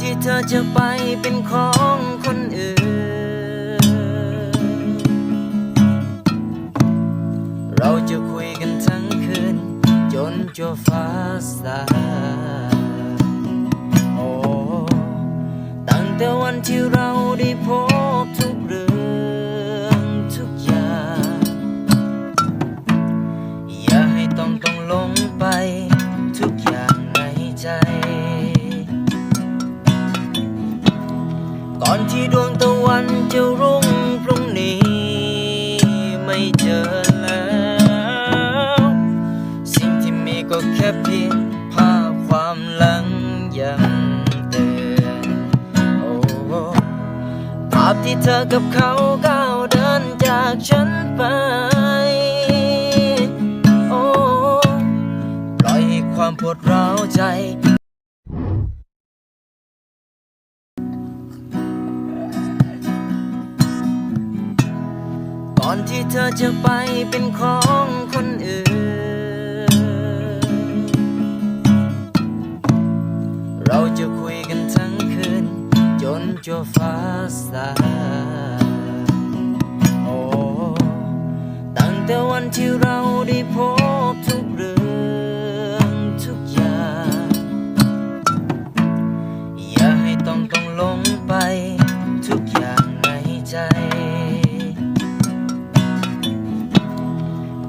ที่เธอจะไปเป็นของคนอื่น เราจะคุยกันทั้งคืน จนจวฟ้าสาง ที่ดวงตะวันจะรุ่งพรุ่งนี้ ไม่เจอแล้ว สิ่งที่มีก็แค่เพียงภาพความหลังยังเตือนโอ้ภาพที่เธอกับเขาก้าวเดินจากฉันไปโอ้ปล่อยให้ความปวดร้าวใจ อนที่เธอจะไปเป็นของคนอื่น เราจะคุยกันทั้งคืน จนจวฟ้าสางโอ้ตั้งแต่วันที่เราได้พบ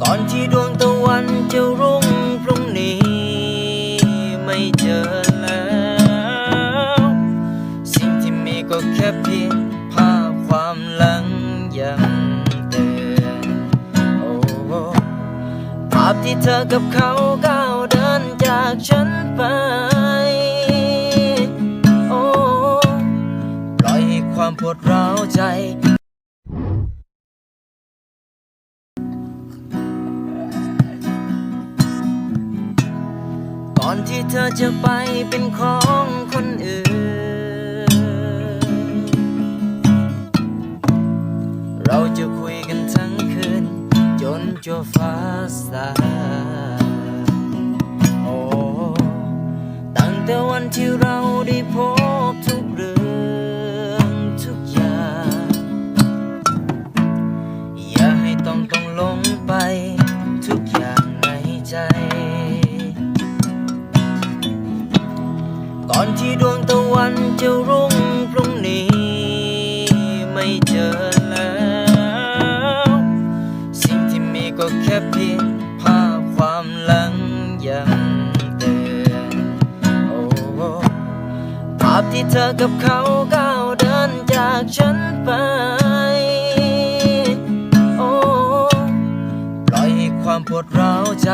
ก่อนที่ดวงตะวันจะรุ่งพรุ่งนี้ ไม่เจอแล้ว สิ่งที่มีก็แค่เพียงภาพความหลังยังเตือนโอ้ภาพที่เธอกับเขาก้าวเดินจากฉันไปโอ้ปล่อยให้ความปวดร้ ที่เธอจะไปเป็นของคนอื่น เราจะคุยกันทั้งคืน จนจบฟ้าสางโอ้ตั้งแต่วันที่เราได้พบทุกเรื่องทุกอย่าง อย่าให้ต้องต้องลง ก่อนที่ดวงตะวันจะรุ่งพรุ่งนี้ ไม่เจอแล้ว สิ่งที่มีก็แค่เพียงภาพความหลังยังเตือนโอ้ภาพที่เธอกับเขาก้าวเดินจากฉันไปโอ้ปล่อยให้ความปวดร้าวใจ